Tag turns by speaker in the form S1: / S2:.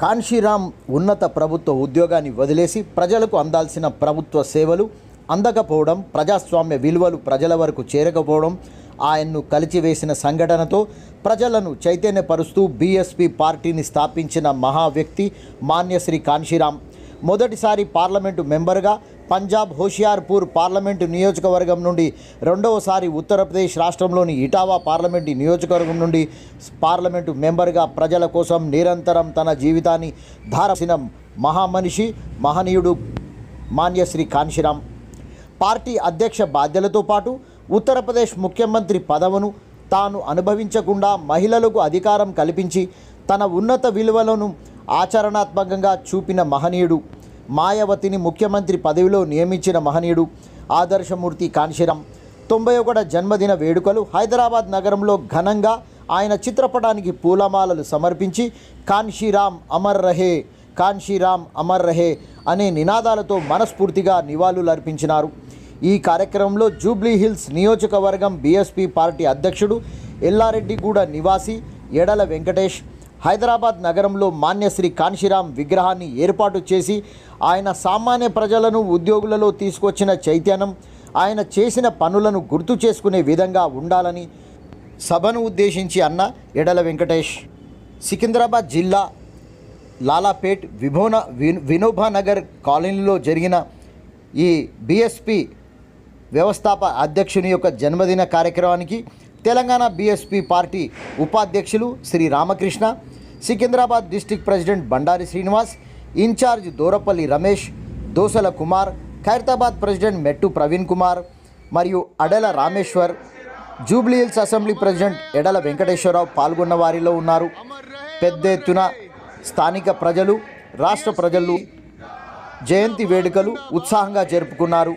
S1: కాన్షీరామ్ ఉన్నత ప్రభుత్వ ఉద్యోగాన్ని వదిలేసి ప్రజలకు అందాల్సిన ప్రభుత్వ సేవలు అందకపోవడం ప్రజాస్వామ్య విలువలు ప్రజల వరకు చేరకపోవడం ఆయన్ను కలిచివేసిన సంఘటనతో ప్రజలను చైతన్యపరుస్తూ బీఎస్పీ పార్టీని స్థాపించిన మహా వ్యక్తి మాన్యశ్రీ కాన్షీరామ్. మొదటిసారి పార్లమెంటు మెంబర్గా పంజాబ్ హోషియార్పూర్ పార్లమెంటు నియోజకవర్గం నుండి రెండవసారి ఉత్తరప్రదేశ్ రాష్ట్రంలోని ఇటావా పార్లమెంటు నియోజకవర్గం నుండి పార్లమెంటు మెంబర్గా ప్రజల కోసం నిరంతరం తన జీవితాన్ని ధారసిన మహామనిషి మహనీయుడు మాన్యశ్రీ కాన్షిరామ్ పార్టీ అధ్యక్ష బాధ్యతలతో పాటు ఉత్తరప్రదేశ్ ముఖ్యమంత్రి పదవును తాను అనుభవించకుండా మహిళలకు అధికారం కల్పించి తన ఉన్నత విలువలను ఆచరణాత్మకంగా చూపిన మహనీయుడు. మాయావతిని ముఖ్యమంత్రి పదవిలో నియమించిన మహనీయుడు. ఆదర్శమూర్తి కాన్షిరామ్ తొంభై ఒకట జన్మదిన వేడుకలు హైదరాబాద్ నగరంలో ఘనంగా ఆయన చిత్రపటానికి పూలమాలలు సమర్పించి కాన్షీరామ్ అమర్ రహే కాన్షీరామ్ అమర్ రహే అనే నినాదాలతో మనస్ఫూర్తిగా నివాళులు అర్పించినారు ఈ కార్యక్రమంలో జూబ్లీ హిల్స్ నియోజకవర్గం బీఎస్పీ పార్టీ అధ్యక్షుడు ఎల్లారెడ్డిగూడ నివాసి ఎడల వెంకటేష్ హైదరాబాద్ నగరంలో మాన్యశ్రీ కాన్షిరామ్ విగ్రహాన్ని ఏర్పాటు చేసి ఆయన సామాన్య ప్రజలను ఉద్యోగులలో తీసుకొచ్చిన చైతన్యం ఆయన చేసిన పనులను గుర్తు చేసుకునే విధంగా ఉండాలని సభను ఉద్దేశించి అన్న ఎడల వెంకటేష్. సికింద్రాబాద్ జిల్లా లాలాపేట్ విభోన వినోబానగర్ కాలనీలో జరిగిన ఈ బీఎస్పీ వ్యవస్థాప అధ్యక్షుని యొక్క జన్మదిన కార్యక్రమానికి తెలంగాణ బీఎస్పీ పార్టీ ఉపాధ్యక్షులు Shri Ramakrishna Secunderabad district president Bandari Srinivas incharge Durapalli Ramesh Dosala Kumar Khairatabad president Mettu Praveen Kumar మరియు అడల రామేశ్వర్ జూబ్లీహిల్స్ అసెంబ్లీ ప్రెసిడెంట్ ఎడల వెంకటేశ్వరరావు పాల్గొన్న వారిలో ఉన్నారు. పెద్ద ఎత్తున స్థానిక ప్రజలు రాష్ట్ర ప్రజలు జయంతి వేడుకలు ఉత్సాహంగా జరుపుకున్నారు.